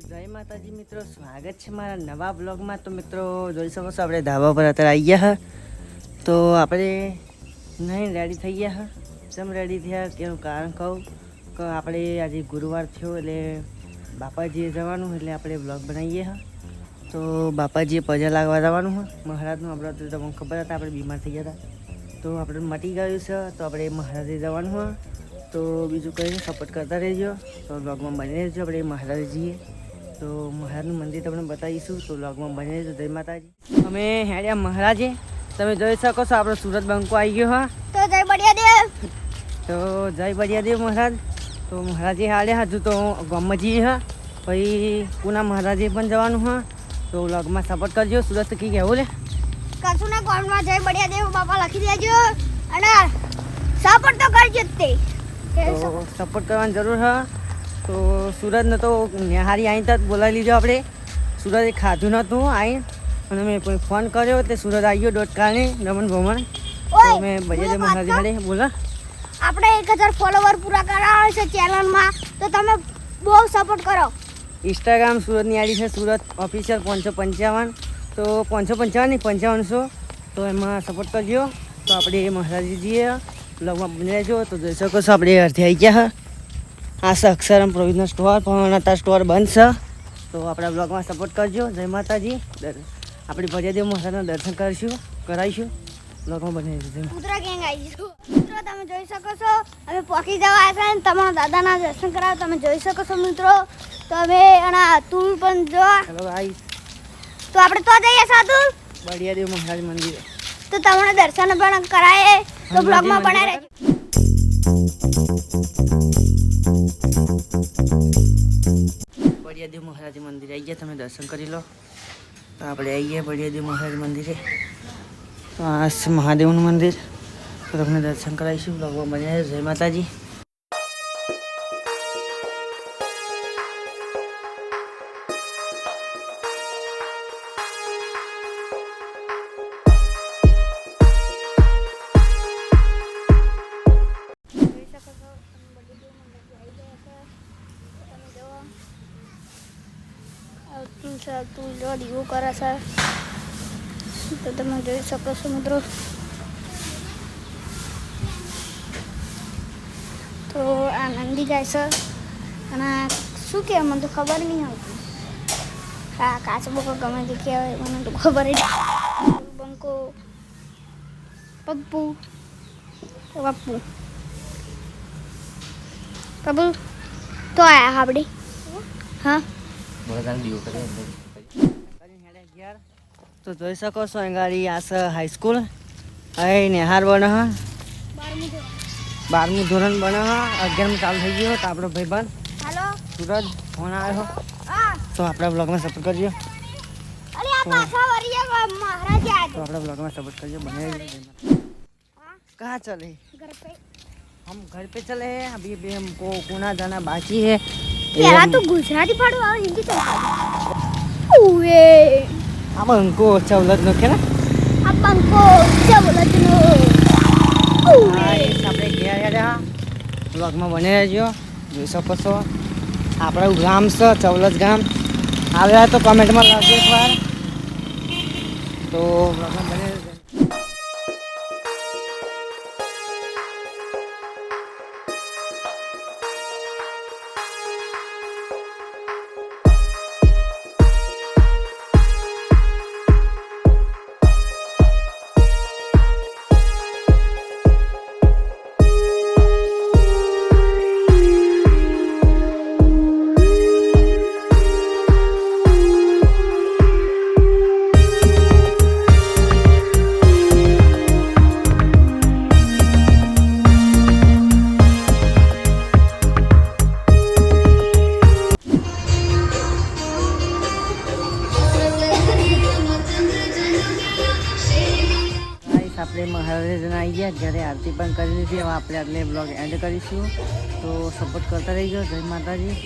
જય માતાજી મિત્રો, સ્વાગત છે મારા નવા બ્લોગમાં તો મિત્રો, જોઈ શકો છો, આપણે ધાબા પર અત્યારે આવી ગયા તો આપણે નહીં રેડી થઈ ગયા કેમ રેડી થયા, કેનું કારણ કહું? કે આપણે આજે ગુરુવાર થયો, એટલે બાપાજીએ જવાનું, એટલે આપણે બ્લોગ બનાવીએ હા. તો બાપાજીએ પજા લાગવા જવાનું હોય મહારાજનું આપણે તો તમને ખબર હતા, આપણે બીમાર થઈ ગયા હતા. તો આપણે મટી ગયું છે, તો આપણે મહારાજે જવાનું હોય તો બીજું કંઈ સપોર્ટ કરતા રહેજો. તો બ્લોગમાં બની રહેજો આપણે મહારાજ જઈએ તો મહારાજનું મંદિર તમને બતાવીશું તો લોગમાં બને તો જય માતાજી. અમે હેડ્યા મહારાજે. તમે જોઈ શકો છો આપણો સુરત બંકો આવી ગયો હા. તો જય બળિયાદેવ. તો જય બળિયાદેવ મહારાજ. તો મહારાજે હાલ્યા હજુ તો ગામમાં જઈએ હા. પછી પૂના મહારાજે પણ જવાનું હા. તો બ્લોગમાં સપોર્ટ કરજો સુરત કી કહેવું લે. કશું ના કોમેન્ટમાં જય બળિયાદેવ બાપા લખી દેજો. અને સપોર્ટ તો કરજો તે. સપોર્ટ કરવાની જરૂર હા. તો સુરતને તો નિહારી અહીં તક બોલાવી લીધો આપણે. સુરતે ખાધું નહોતું અહીં અને મેં કોઈ ફોન કર્યો તે સુરત આવી ગયો દોઢ કારણે રમણ ભમણ. તો મેં બજેટ મહારાજી કર. હાડે આપણે એક હજાર ફોલોવર પૂરા કરાવવા છે ચેનલમાં તો તમે બહુ સપોર્ટ કરો. ઇન્સ્ટાગ્રામ સુરતની આડી છે સુરત ઓફિશિયલ પાંચસો પંચાવન. તો પાંચસો પંચાવન નહીં પંચાવનસો. તો એમાં સપોર્ટ કરજો. તો આપણે મહારાજી જઈએ બ્લોગમાં બની રહેજો. તો જોઈ શકો છો આપણે અર્ધે આવી ગયા હા. આ છે અક્ષરમ પ્રોવિઝનલ સ્ટોર પણ અત્યારે સ્ટોર બંધ છે. તો આપણા બ્લોગમાં સપોર્ટ કરજો. જય માતાજી. આપણી ભજ્યાદેવ મહારાજના દર્શન કરીશું કરાવીશું. બ્લોગમાં બની જશે કૂતરા ગેંગ આવી મિત્રો તમે જોઈ શકો છો અમે પોકી જવા આવ્યા છે ને તમારા દાદાના દર્શન કરાવ તમે જોઈ શકો છો મિત્રો. તો અમે એના તુલ પણ જો. હેલો આઈ તો આપણે તો જઈએ સાધુ બળિયાદેવ મહારાજ મંદિરે. તો તમને દર્શન પણ કરાય તો બ્લોગમાં બનાવી રહેજો. બળિયાદેવ મહારાજ મંદિરે આવી ગયા, તમે દર્શન કરી લો. તો આપણે આવી ગયા બળિયાદેવ મહારાજ મંદિરે. તો આ મહાદેવનું મંદિર. તો તમને દર્શન કરાવીશું, ભગવાન બન્યા જય માતાજી. છે અતુલ જો દીવો કરે છે. તો તમે જોઈ શકો છો, મિત્રો. તો આ નંદી જાય છે. અને શું કહેવાય મને તો ખબર નહીં આવતી આ કાચબો કે ગમે તે કહેવાય મને તો ખબર જ. બંકો, પપ્પુ પપ્પુ. પપ્પુ, તો આયા આપણે હા? તો જોઈ શકો છો અંગાડી આ છે હાઈસ્કૂલ અહીં નેહાર બને હા બારમું ધોરણ બને હા અગિયારમું ચાલુ થઈ ગયો તો આપણો ભાઈબંધ હાલો સુરજ ફોન આવ્યો હા તો આપણા બ્લોગમાં સપોર્ટ કરજો અરે આ પાછા વરિયા મહારાજ તો આયા આપણા બ્લોગમાં સપોર્ટ કરજો બને हाँ, कहाँ चले ઘર पे हम घर पे चले हैं अभी अभी हमको गुना जाना बाकी है પેલા તો ગુજરાતી પાડો આવે હિન્દી તો ઓવે આ બંકો ચવલત નો? કેના આ બંકો ચવલત નો ઓવે આપણે ગયા રહ્યા બ્લોગમાં બને રહેજો. જોઈ શકો છો. આપણું ગામ છે ચવલત ગામ. આવ્યા તો કમેન્ટમાં લખજો એકવાર. તો બ્લોગમાં બને આપણે મહારાજના આવી ગયા, જ્યારે આરતી પણ કરી લીધી. હવે આપણે આટલે બ્લોગ એન્ડ કરીશું. તો સપોર્ટ કરતા રહીજો. જય માતાજી.